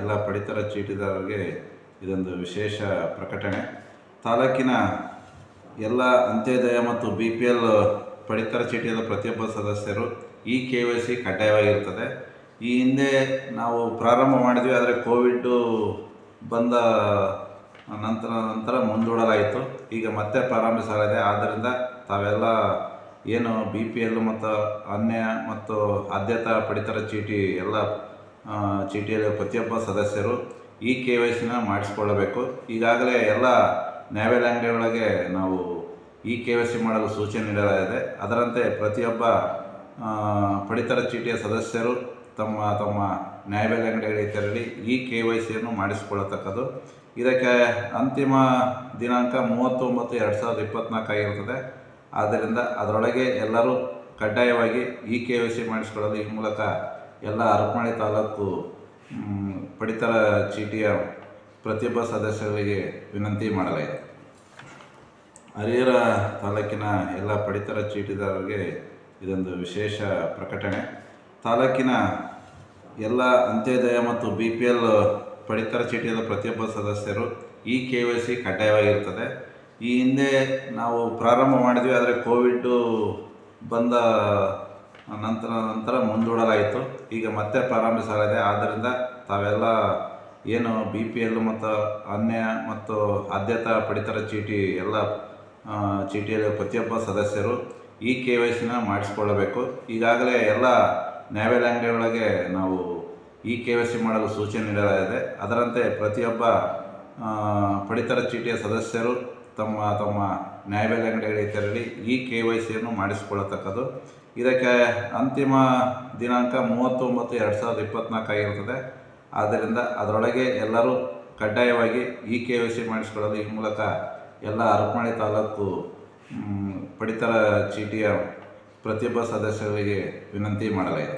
ಎಲ್ಲ ಪಡಿತರ ಚೀಟಿದಾರರಿಗೆ ಇದೊಂದು ವಿಶೇಷ ಪ್ರಕಟಣೆ. ತಾಲೂಕಿನ ಎಲ್ಲ ಅಂತ್ಯೋದಯ ಮತ್ತು ಬಿ ಪಿ ಎಲ್ ಪಡಿತರ ಚೀಟಿಯ ಪ್ರತಿಯೊಬ್ಬ ಸದಸ್ಯರು ಈ ಕೆ ವೈ ಸಿ ಕಡ್ಡಾಯವಾಗಿರ್ತದೆ ಈ ಹಿಂದೆ ನಾವು ಪ್ರಾರಂಭ ಮಾಡಿದ್ವಿ, ಆದರೆ ಕೋವಿಡ್ಡು ಬಂದ ನಂತರ ನಂತರ ಮುಂದೂಡಲಾಯಿತು. ಈಗ ಮತ್ತೆ ಪ್ರಾರಂಭಿಸಲಾಗಿದೆ. ಆದ್ದರಿಂದ ತಾವೆಲ್ಲ ಏನು ಬಿ ಪಿ ಎಲ್ ಮತ್ತು ಅನ್ಯ ಮತ್ತು ಆದ್ಯತಾ ಪಡಿತರ ಚೀಟಿ ಎಲ್ಲ ಚೀಟಿಯಲ್ಲಿ ಪ್ರತಿಯೊಬ್ಬ ಸದಸ್ಯರು ಈ ಕೆ ವೈ ಸಿನ ಮಾಡಿಸ್ಕೊಳ್ಳಬೇಕು. ಈಗಾಗಲೇ ಎಲ್ಲ ನ್ಯಾಯಬೆಲೆ ಅಂಗಡಿಯೊಳಗೆ ನಾವು ಈ ಕೆ ವೈ ಸಿ ಮಾಡಲು ಸೂಚನೆ ನೀಡಲಾಗಿದೆ. ಅದರಂತೆ ಪ್ರತಿಯೊಬ್ಬ ಪಡಿತರ ಚೀಟಿಯ ಸದಸ್ಯರು ತಮ್ಮ ತಮ್ಮ ನ್ಯಾಯಬೆಲೆ ಅಂಗಡಿಗಳಿಗೆ ತೆರಳಿ ಈ ಕೆ ವೈ ಸಿಯನ್ನು ಮಾಡಿಸಿಕೊಳ್ಳತಕ್ಕದ್ದು. ಇದಕ್ಕೆ ಅಂತಿಮ ದಿನಾಂಕ ಮೂವತ್ತೊಂಬತ್ತು ಎರಡು ಸಾವಿರದ ಇಪ್ಪತ್ತ್ನಾಲ್ಕು ಆಗಿರುತ್ತದೆ. ಆದ್ದರಿಂದ ಅದರೊಳಗೆ ಎಲ್ಲರೂ ಕಡ್ಡಾಯವಾಗಿ ಇ ಕೆ ವೈ ಸಿ ಮಾಡಿಸಿಕೊಳ್ಳಲು ಈ ಮೂಲಕ ಎಲ್ಲ ಹರಪನಹಳ್ಳಿ ತಾಲೂಕು ಪಡಿತರ ಚೀಟಿಯ ಪ್ರತಿಯೊಬ್ಬ ಸದಸ್ಯರಿಗೆ ವಿನಂತಿ ಮಾಡಲಾಗಿದೆ. ಹರಿಹರ ತಾಲೂಕಿನ ಎಲ್ಲ ಪಡಿತರ ಚೀಟಿದಾರರಿಗೆ ಇದೊಂದು ವಿಶೇಷ ಪ್ರಕಟಣೆ. ತಾಲೂಕಿನ ಎಲ್ಲ ಅಂತ್ಯೋದಯ ಮತ್ತು ಬಿ ಪಿ ಎಲ್ ಪಡಿತರ ಚೀಟಿಯ ಪ್ರತಿಯೊಬ್ಬ ಸದಸ್ಯರು ಈ ಕೆ ವೈ ಸಿ ಕಡ್ಡಾಯವಾಗಿರ್ತದೆ. ಈ ಹಿಂದೆ ನಾವು ಪ್ರಾರಂಭ ಮಾಡಿದ್ವಿ, ಆದರೆ ಕೋವಿಡ್ಡು ಬಂದ ನಂತರ ನಂತರ ಮುಂದೂಡಲಾಯಿತು. ಈಗ ಮತ್ತೆ ಪ್ರಾರಂಭಿಸಲಾಗಿದೆ. ಆದ್ದರಿಂದ ತಾವೆಲ್ಲ ಏನು ಬಿ ಪಿ ಎಲ್ ಮತ್ತು ಅನ್ಯ ಮತ್ತು ಆದ್ಯತಾ ಪಡಿತರ ಚೀಟಿ ಎಲ್ಲ ಚೀಟಿಯಲ್ಲಿ ಪ್ರತಿಯೊಬ್ಬ ಸದಸ್ಯರು ಈ ಕೆ ವೈ ಸಿನ ಮಾಡಿಸ್ಕೊಳ್ಳಬೇಕು. ಈಗಾಗಲೇ ಎಲ್ಲ ನ್ಯಾಯಾಲಯಗಳೊಳಗೆ ನಾವು ಈ ಕೆ ವೈ ಸಿ ಮಾಡಲು ಸೂಚನೆ ನೀಡಲಾಗಿದೆ. ಅದರಂತೆ ಪ್ರತಿಯೊಬ್ಬ ಪಡಿತರ ಚೀಟಿಯ ಸದಸ್ಯರು ತಮ್ಮ ತಮ್ಮ ನ್ಯಾಯಬೆಲೆ ಅಂಗಡಿಗಳಿಗೆ ತೆರಳಿ ಈ ಕೆ ವೈ ಸಿಯನ್ನು ಮಾಡಿಸಿಕೊಳ್ಳತಕ್ಕದ್ದು. ಇದಕ್ಕೆ ಅಂತಿಮ ದಿನಾಂಕ ಮೂವತ್ತೊಂಬತ್ತು ಎರಡು ಸಾವಿರದ ಇಪ್ಪತ್ತ್ನಾಲ್ಕು ಆಗಿರುತ್ತದೆ. ಆದ್ದರಿಂದ ಅದರೊಳಗೆ ಎಲ್ಲರೂ ಕಡ್ಡಾಯವಾಗಿ ಈ ಕೆ ವೈ ಸಿ ಮಾಡಿಸಿಕೊಳ್ಳಲು ಈ ಮೂಲಕ ಎಲ್ಲ ಹರಪನಹಳ್ಳಿ ತಾಲೂಕು ಪಡಿತರ ಚೀಟಿಯ ಪ್ರತಿಯೊಬ್ಬ ಸದಸ್ಯರಿಗೆ ವಿನಂತಿ ಮಾಡಲಾಗಿದೆ.